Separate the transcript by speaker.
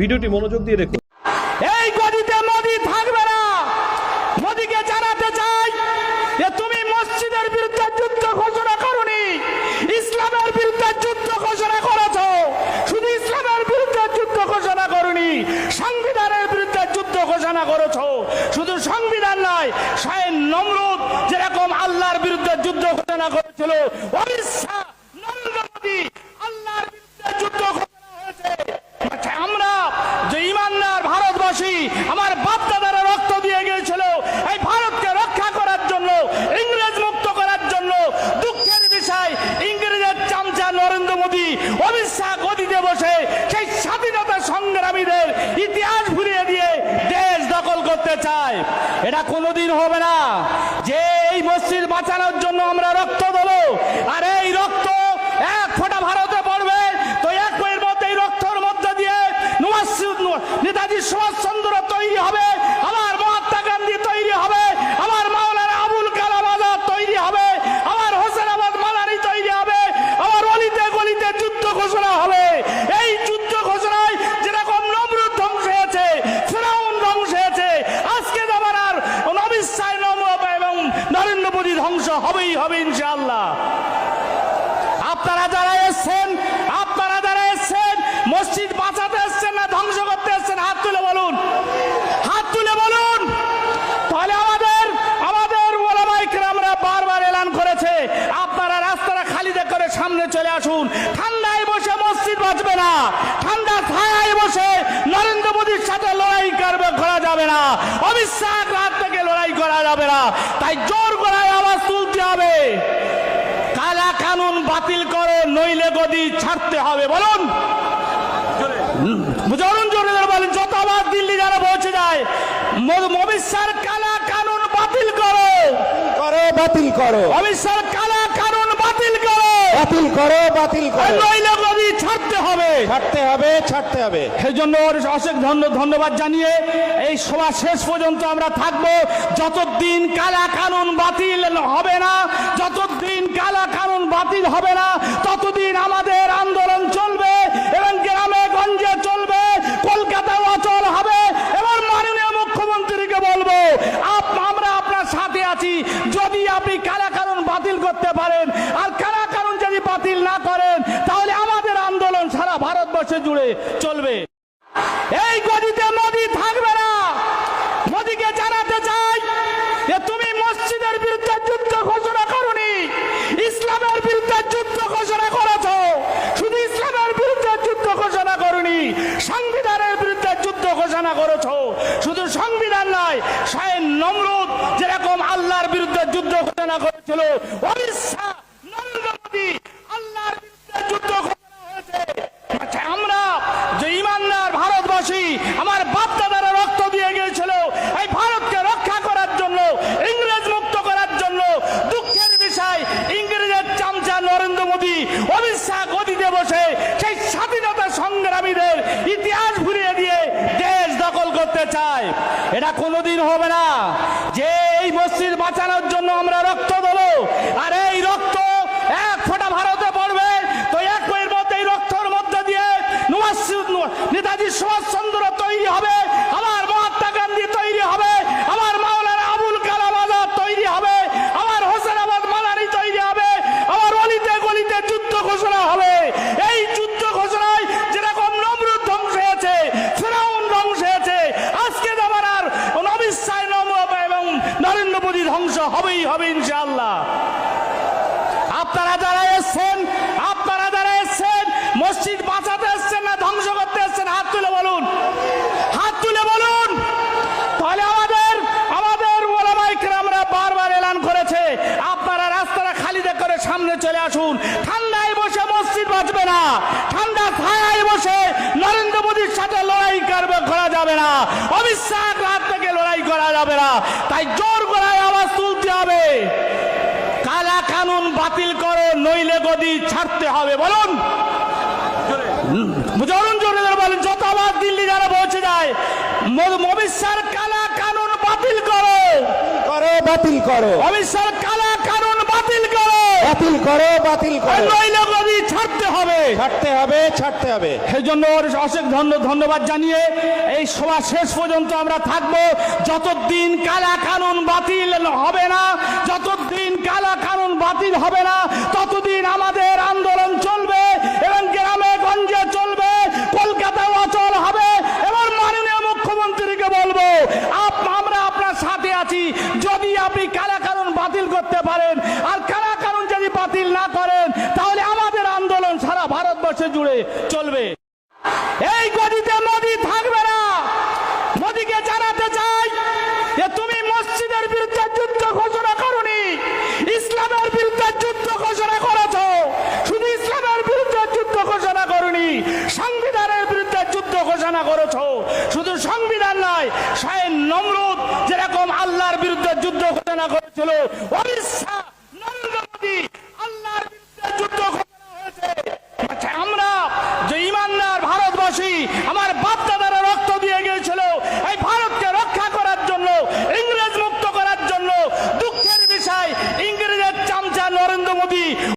Speaker 1: ভিডিওটি মনোযোগ দিয়ে দেখুন।
Speaker 2: ইসলামের বিরুদ্ধে ঘোষণা করনি, সংবিধানের বিরুদ্ধে ঘোষণা করেছ। শুধু সংবিধান নমরুদ যেরকম আল্লাহর বিরুদ্ধে যুদ্ধ ঘোষণা করেছিল অমিত শাহ নরেন্দ্র মোদী আল্লাহর বিরুদ্ধে যুদ্ধ ঘোষণা হয়েছে আচ্ছা, আমরা যে ইমানদার ভারতবাসী আমার বাপ দাদারা রক্ত দিয়ে গিয়েছিল এই ভারতকে রক্ষা করার জন্য ইংরেজ মুক্ত করার জন্য দুঃখের বিষয় ইংরেজের চামচা নরেন্দ্র মোদী অমিত শাহ গদিতে বসে সেই স্বাধীনতা সংগ্রামীদের ইতিহাস ভুলিয়ে দিয়ে দেশ দখল করতে চায় এটা কোনোদিন হবে না। যে এই মসজিদ বাঁচানোর জন্য নরেন্দ্র ধ্বংস হবেই হবে ইনশাআল্লাহ। আপনারা যারা এসছেন, আপনারা যারা এসছেন, মসজিদ বাঁচাতে এসছেন না, ধ্বংস করতে এসছেন, হাত তুলে বলুন। হাত তুলে বলুন। তাহলে আমাদের আমাদের ওলামাই আমরা বারবার এলান করেছে। আপনারা রাস্তাটা খালি করে সামনে চলে আসুন। ঠান্ডায় বসে মসজিদ বাঁচবে না। ঠান্ডা ছায়ায় বসে নরেন্দ্র মোদীর সাথে লড়াই করবে, করা যাবে না। শাহ রাত থেকে লড়াই করা যাবে না। তাই জোর কালা কানুন বাতিল করো নইলে গদি ছাড়তে হবে। বলুন। জরুন বলেন দিল্লি যারা পৌঁছে যায় কালা কানুন বাতিল করো।
Speaker 3: করো বাতিল করো।
Speaker 2: কালা কানুন বাতিল করো।
Speaker 3: বাতিল করো বাতিল করো।
Speaker 2: নইলে হবে।
Speaker 3: ছাড়তে হবে ছাড়তে হবে।
Speaker 2: সেজন্য অশেষ ধন্য- ধন্যবাদ জানিয়ে এই সভা শেষ পর্যন্ত আমরা থাকব। যতদিন কালা কানুন বাতিল হবে না যতদিন কালা কানুন বাতিল হবে না ততদিন আমাদের আন্দোলন চলবে এবং গ্রামে গঞ্জে চলবে কলকাতাও অচল হবে এবং মাননীয় মুখ্যমন্ত্রীকে বলব আপ- আমরা আপনার সাথে আছি যদি আপনি কালা কানুন বাতিল করতে পারেন আর কালা কানুন যদি বাতিল না করেন তাহলে আমাদের আন্দোলন সারা ভারতবর্ষে জুড়ে চলবে। এই গদিতে মোদি থাকবে না। মোদিকে জানাতে চাই যে তুমি মসজিদের বিরুদ্ধে যুদ্ধ ঘোষণা করনি। ইসলামের বিরুদ্ধে যুদ্ধ ঘোষণা করেছ। শুধু ইসলামের বিরুদ্ধে যুদ্ধ ঘোষণা করনি, সংবিধানের বিরুদ্ধে যুদ্ধ ঘোষণা করেছ। শুধু সংবিধান নয় স্বয়ং নমরুদ যেরকম আল্লাহর বিরুদ্ধে যুদ্ধ ঘোষণা করেছিল অমিত শাহ নরেন্দ্র মোদী আল্লাহর বিরুদ্ধে যুদ্ধ ঘোষণা হয়েছে আচ্ছা, আমরা যে ইমানদার ভারতবাসী আমার বাপ দাদারা রক্ত দিয়ে গিয়েছিল এই ভারতকে রক্ষা করার জন্য ইংরেজ মুক্ত করার জন্য দুঃখের বিষয় ইংরেজের চামচা নরেন্দ্র মোদী অমিত শাহ গদিতে বসে সেই স্বাধীনতা সংগ্রামীদের ইতিহাস ভুলিয়ে দিয়ে দেশ দখল করতে চায়। এটা কোনোদিন হবে না। যে এই মসজিদ বাঁচানোর জন্য আমরা রক্ত দেবো হবেই হবে ইনশাআল্লাহ। আপনারা যারা এসছেন, আপনারা যারা এসছেন, মসজিদ বাঁচাতে এসছেন না, ধ্বংস করতে এসছেন, হাত তুলে বলুন। হাত তুলে বলুন। তাহলে আমাদের আমাদের ওলামাই আমরা বারবার এলান করেছে। আপনারা রাস্তাটা খালি করে সামনে চলে আসুন। ঠান্ডায় বসে মসজিদ বাঁচবে না। ঠান্ডা ছায়ায় বসে নরেন্দ্র মোদীর সাথে লড়াই করবে, করা যাবে না। শাহ রাত থেকে লড়াই করা যাবে না। তাই জোর হবে। কালা কানুন বাতিল করো নইলে গদি ছাড়তে হবে। বলুন। জরুন জরুন বলেন যত আবার দিল্লি যারা পৌঁছে যায় কালা কানুন বাতিল করো।
Speaker 3: করো বাতিল করো।
Speaker 2: কালা কানুন বাতিল করো।
Speaker 3: বাতিল করো বাতিল করো।
Speaker 2: নইলে গদি ছাড়তে হবে।
Speaker 3: ছাড়তে হবে ছাড়তে হবে।
Speaker 2: সেই জন্য ওর অশেষ ধন্য ধন্যবাদ জানিয়ে এই সভা শেষ পর্যন্ত আমরা থাকব। যতদিন কালা কানুন বাতিল হবে না যতদিন কালা কানুন বাতিল হবে না ততদিন আমাদের আন্দোলন চলবে এবং গ্রামে গঞ্জে চলবে কলকাতাও অচল হবে এবং মাননীয় মুখ্যমন্ত্রীকে বলব আপ- আমরা আপনার সাথে আছি যদি আপনি কালা কানুন বাতিল করতে পারেন আর কালা কানুন যদি বাতিল না করেন তাহলে আমাদের আন্দোলন সারা ভারতবর্ষে জুড়ে চলবে। এই গদিতে মোদি থাকবে না। মোদিকে জানাতে চাই যে তুমি মসজিদের বিরুদ্ধে যুদ্ধ ঘোষণা করনি। ইসলামের বিরুদ্ধে যুদ্ধ ঘোষণা করেছ। শুধু ইসলামের বিরুদ্ধে যুদ্ধ ঘোষণা করনি, সংবিধানের বিরুদ্ধে যুদ্ধ ঘোষণা করেছ। শুধু সংবিধান নয় স্বয়ং নমরুদ যেরকম আল্লাহর বিরুদ্ধে যুদ্ধ ঘোষণা করেছিল শাহ